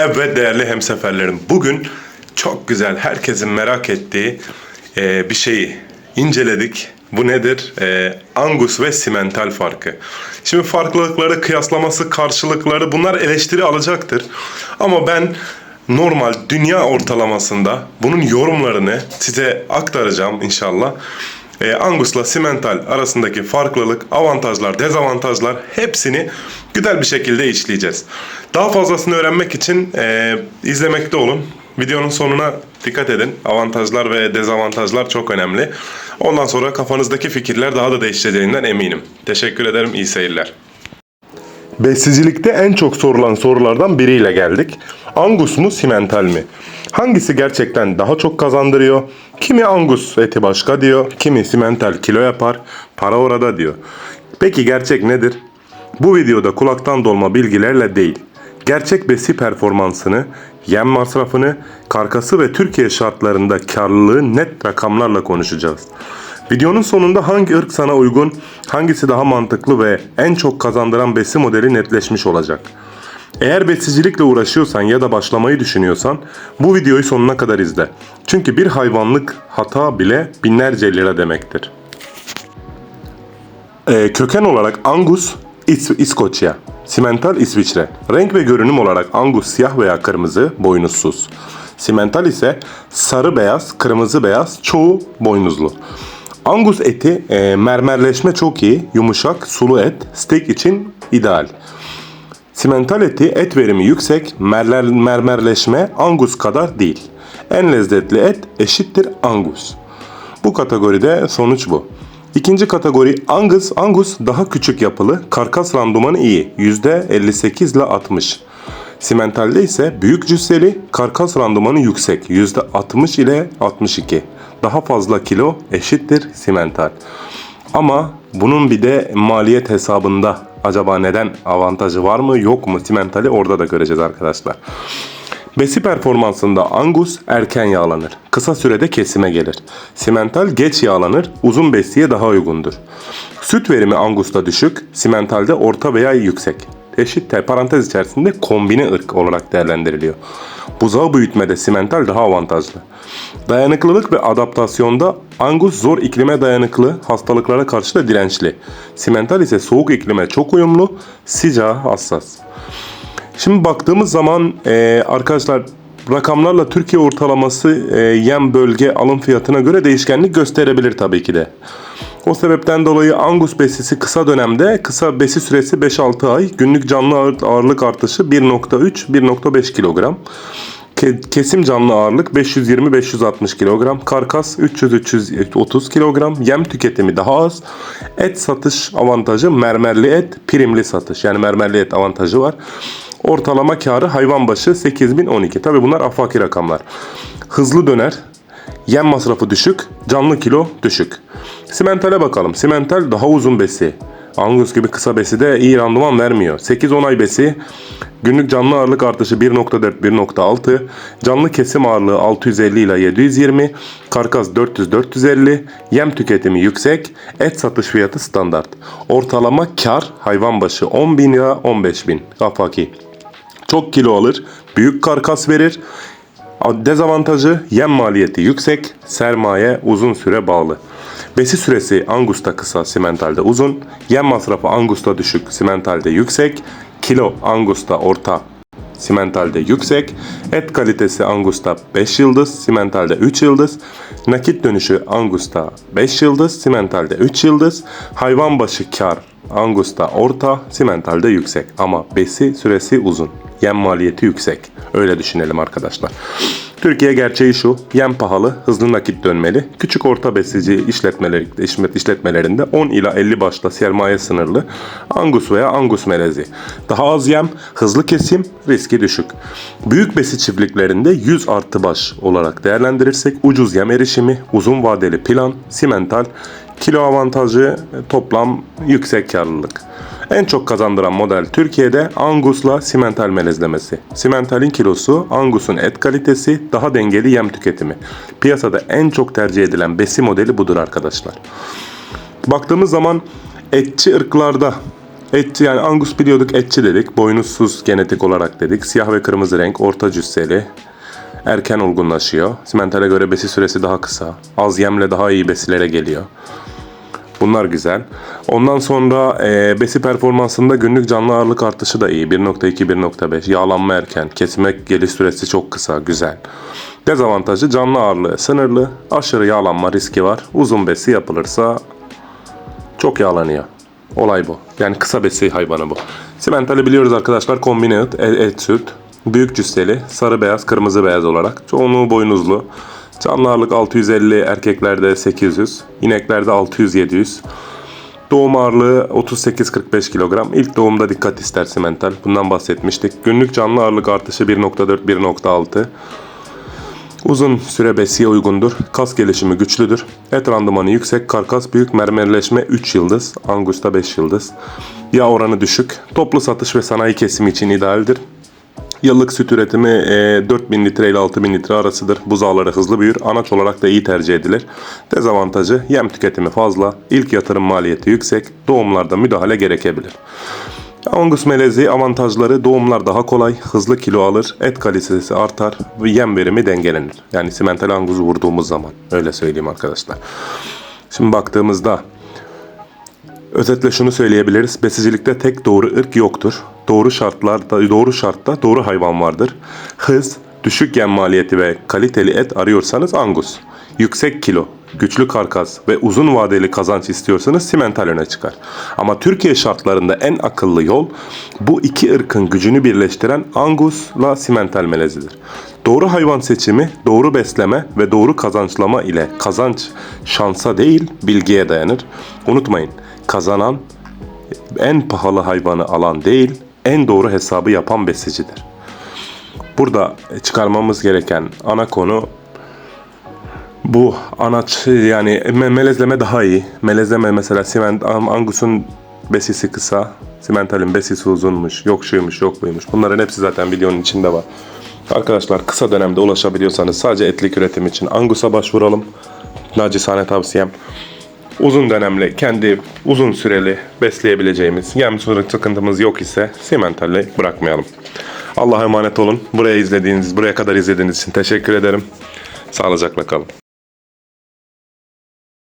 Evet değerli hemseferlerim. Bugün çok güzel, herkesin merak ettiği e, bir şeyi inceledik. Bu nedir? E, Angus ve simental farkı. Şimdi farklılıkları, kıyaslaması, karşılıkları bunlar eleştiri alacaktır. Ama ben normal dünya ortalamasında bunun yorumlarını size aktaracağım inşallah. E, Angus'la simental arasındaki farklılık, avantajlar, dezavantajlar hepsini güzel bir şekilde işleyeceğiz. Daha fazlasını öğrenmek için e, izlemekte olun. Videonun sonuna dikkat edin. Avantajlar ve dezavantajlar çok önemli. Ondan sonra kafanızdaki fikirler daha da değişeceğinden eminim. Teşekkür ederim. İyi seyirler. Besicilikte en çok sorulan sorulardan biriyle geldik. Angus mu, simental mi? Hangisi gerçekten daha çok kazandırıyor? Kimi Angus eti başka diyor, kimi simental kilo yapar, para orada diyor. Peki gerçek nedir? Bu videoda kulaktan dolma bilgilerle değil, gerçek besi performansını, yem masrafını, karkası ve Türkiye şartlarında karlılığı net rakamlarla konuşacağız. Videonun sonunda hangi ırk sana uygun, hangisi daha mantıklı ve en çok kazandıran besi modeli netleşmiş olacak. Eğer besicilikle uğraşıyorsan ya da başlamayı düşünüyorsan bu videoyu sonuna kadar izle. Çünkü bir hayvanlık hata bile binlerce lira demektir. Ee, köken olarak Angus İs- İskoçya, Simental İsviçre. Renk ve görünüm olarak Angus siyah veya kırmızı, boynuzsuz. Simental ise sarı beyaz, kırmızı beyaz, çoğu boynuzlu. Angus eti e, mermerleşme çok iyi, yumuşak, sulu et, steak için ideal. Simental eti et verimi yüksek, merler, mermerleşme Angus kadar değil. En lezzetli et eşittir Angus. Bu kategoride sonuç bu. İkinci kategori Angus. Angus daha küçük yapılı, karkas randımanı iyi. %58 ile 60. Simentalde ise büyük cüsseli, karkas randımanı yüksek. %60 ile 62. Daha fazla kilo eşittir simental. Ama bunun bir de maliyet hesabında acaba neden avantajı var mı yok mu simentali orada da göreceğiz arkadaşlar. Besi performansında Angus erken yağlanır. Kısa sürede kesime gelir. Simental geç yağlanır, uzun besiye daha uygundur. Süt verimi Angus'ta düşük, simentalde orta veya yüksek. Eşit te- parantez içerisinde kombine ırk olarak değerlendiriliyor. Buzağı büyütmede simental daha avantajlı. Dayanıklılık ve adaptasyonda Angus zor iklime dayanıklı, hastalıklara karşı da dirençli. Simental ise soğuk iklime çok uyumlu, sıcağa hassas. Şimdi baktığımız zaman e, arkadaşlar rakamlarla Türkiye ortalaması e, yem bölge alım fiyatına göre değişkenlik gösterebilir tabii ki de. O sebepten dolayı Angus besisi kısa dönemde kısa besi süresi 5-6 ay günlük canlı ağır- ağırlık artışı 1.3-1.5 kilogram. Ke- Kesim canlı ağırlık 520-560 kilogram, karkas 300-330 kilogram, yem tüketimi daha az, et satış avantajı mermerli et, primli satış yani mermerli et avantajı var. Ortalama karı hayvan başı 8012. Tabi bunlar afaki rakamlar. Hızlı döner, yem masrafı düşük, canlı kilo düşük. Simentale bakalım. Simental daha uzun besi. Angus gibi kısa besi de iyi randıman vermiyor. 8-10 ay besi günlük canlı ağırlık artışı 1.4-1.6, canlı kesim ağırlığı 650 ile 720, karkas 400-450, yem tüketimi yüksek, et satış fiyatı standart. Ortalama kar hayvan başı 10.000 lira 15.000 afaki. Çok kilo alır, büyük karkas verir. Dezavantajı yem maliyeti yüksek, sermaye uzun süre bağlı. Besi süresi Angus'ta kısa, simentalde uzun. Yem masrafı Angus'ta düşük, simentalde yüksek. Kilo Angus'ta orta, simentalde yüksek. Et kalitesi Angus'ta 5 yıldız, simentalde 3 yıldız. Nakit dönüşü Angus'ta 5 yıldız, simentalde 3 yıldız. Hayvan başı kar Angus'ta orta, simentalde yüksek. Ama besi süresi uzun. Yem maliyeti yüksek. Öyle düşünelim arkadaşlar. Türkiye gerçeği şu. Yem pahalı, hızlı nakit dönmeli. Küçük orta besici işletmeleri, işlet- işletmelerinde 10 ila 50 başta sermaye sınırlı. Angus veya Angus melezi. Daha az yem, hızlı kesim, riski düşük. Büyük besi çiftliklerinde 100 artı baş olarak değerlendirirsek ucuz yem erişimi, uzun vadeli plan, simental, kilo avantajı, toplam yüksek karlılık. En çok kazandıran model Türkiye'de Angus'la simental melezlemesi. Simentalin kilosu, Angus'un et kalitesi, daha dengeli yem tüketimi. Piyasada en çok tercih edilen besi modeli budur arkadaşlar. Baktığımız zaman etçi ırklarda Etçi yani Angus biliyorduk etçi dedik. Boynuzsuz genetik olarak dedik. Siyah ve kırmızı renk, orta cüsseli. Erken olgunlaşıyor. Simentale göre besi süresi daha kısa. Az yemle daha iyi besilere geliyor. Bunlar güzel. Ondan sonra e, besi performansında günlük canlı ağırlık artışı da iyi. 1.2-1.5. Yağlanma erken. Kesime geliş süresi çok kısa. Güzel. Dezavantajı canlı ağırlığı sınırlı. Aşırı yağlanma riski var. Uzun besi yapılırsa çok yağlanıyor. Olay bu. Yani kısa besi hayvanı bu. Simentali biliyoruz arkadaşlar. Kombine et, et süt. Büyük cüsseli. Sarı beyaz, kırmızı beyaz olarak. Çoğunluğu boynuzlu. Canlı ağırlık 650, erkeklerde 800, ineklerde 600-700. Doğum ağırlığı 38-45 kilogram. İlk doğumda dikkat ister simental. Bundan bahsetmiştik. Günlük canlı ağırlık artışı 1.4-1.6. Uzun süre besiye uygundur. Kas gelişimi güçlüdür. Et randımanı yüksek. Karkas büyük. Mermerleşme 3 yıldız. Angusta 5 yıldız. Yağ oranı düşük. Toplu satış ve sanayi kesimi için idealdir. Yıllık süt üretimi e, 4000 litre ile 6000 litre arasıdır. Buzağları hızlı büyür. Anaç olarak da iyi tercih edilir. Dezavantajı yem tüketimi fazla. İlk yatırım maliyeti yüksek. Doğumlarda müdahale gerekebilir. Angus melezi avantajları doğumlar daha kolay, hızlı kilo alır, et kalitesi artar ve yem verimi dengelenir. Yani simental anguzu vurduğumuz zaman öyle söyleyeyim arkadaşlar. Şimdi baktığımızda Özetle şunu söyleyebiliriz. Besicilikte tek doğru ırk yoktur. Doğru şartlarda, doğru şartta doğru hayvan vardır. Hız, düşük yem maliyeti ve kaliteli et arıyorsanız Angus. Yüksek kilo, güçlü karkas ve uzun vadeli kazanç istiyorsanız simental öne çıkar. Ama Türkiye şartlarında en akıllı yol bu iki ırkın gücünü birleştiren Angus'la simental melezidir. Doğru hayvan seçimi, doğru besleme ve doğru kazançlama ile kazanç şansa değil bilgiye dayanır. Unutmayın kazanan en pahalı hayvanı alan değil, en doğru hesabı yapan besicidir. Burada çıkarmamız gereken ana konu bu anaç yani me- melezleme daha iyi. Melezleme mesela siment Angus'un besisi kısa, simentalin besisi uzunmuş, yok şuymuş, yok buymuş. Bunların hepsi zaten videonun içinde var. Arkadaşlar kısa dönemde ulaşabiliyorsanız sadece etlik üretim için Angus'a başvuralım. Nacizane tavsiyem. Uzun dönemli, kendi uzun süreli besleyebileceğimiz yem sıkıntımız yok ise simentalli bırakmayalım. Allah'a emanet olun. Buraya izlediğiniz, buraya kadar izlediğiniz için teşekkür ederim. Sağlıcakla kalın.